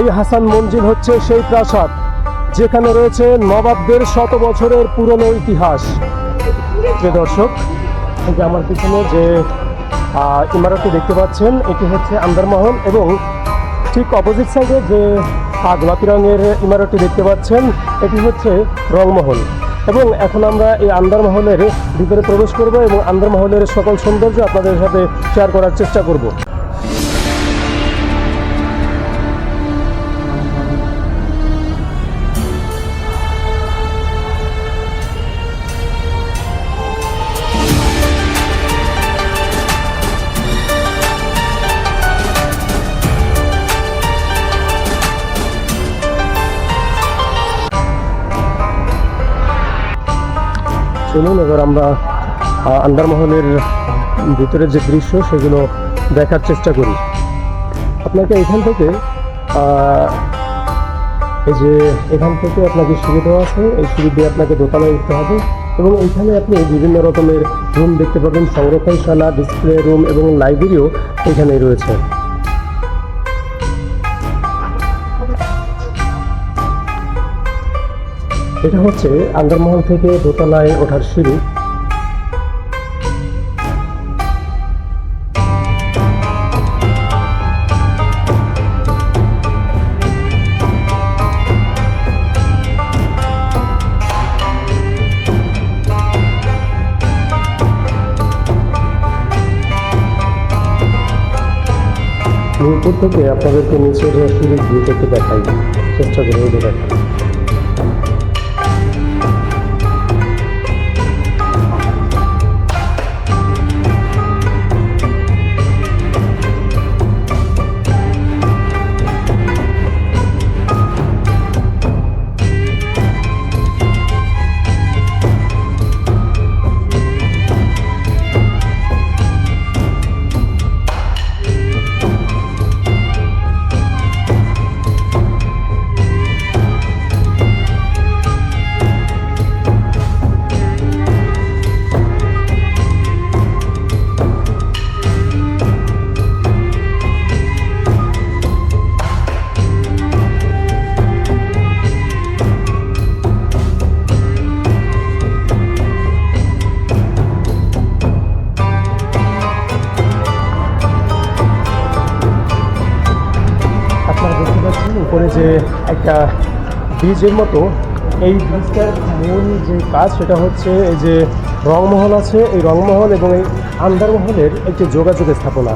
এই হাসান মঞ্জিল হচ্ছে সেই প্রাসাদ, যেখানে রয়েছে নবাবদের শত বছরের পুরনো ইতিহাস। দর্শক যে আমার পিছনে যে ইমারতটি দেখতে পাচ্ছেন, এটি হচ্ছে আন্দারমহল এবং ঠিক অপোজিট সাইডে যে গোলাপি রঙের ইমারতটি দেখতে পাচ্ছেন, এটি হচ্ছে রংমহল। এবং এখন আমরা এই আন্দারমহলের ভিতরে প্রবেশ করব এবং আন্দারমহলের সকল সৌন্দর্য আপনাদের সাথে শেয়ার করার চেষ্টা করব। চলুন এবার আমরা আন্দারমহলের ভিতরের যে দৃশ্য, সেগুলো দেখার চেষ্টা করি। আপনাকে এখান থেকে এই যে এখান থেকে আপনাকে সিঁড়ি দেওয়া আছে, এই সিঁড়ি দিয়ে আপনাকে দোতলায় উঠতে হবে এবং এইখানে আপনি বিভিন্ন রকমের রুম দেখতে পাবেন সংরক্ষণশালা ডিসপ্লে রুম এবং লাইব্রেরিও এখানেই রয়েছে। এটা হচ্ছে আন্দারমহল থেকে দোতলায় ওঠার সিঁড়ি। আমি উপর থেকে আপনাদেরকে নিচের সিঁড়ির ভিউ করতে দেখাই। চেষ্টা করে এই উপরে যে একটা ব্রিজের মতো, এই ব্রিজটার মূল যে কাজ সেটা হচ্ছে এই যে রংমহল আছে। এই রংমহল এবং এই আন্দারমহলের একটি যোগাযোগ স্থাপনা।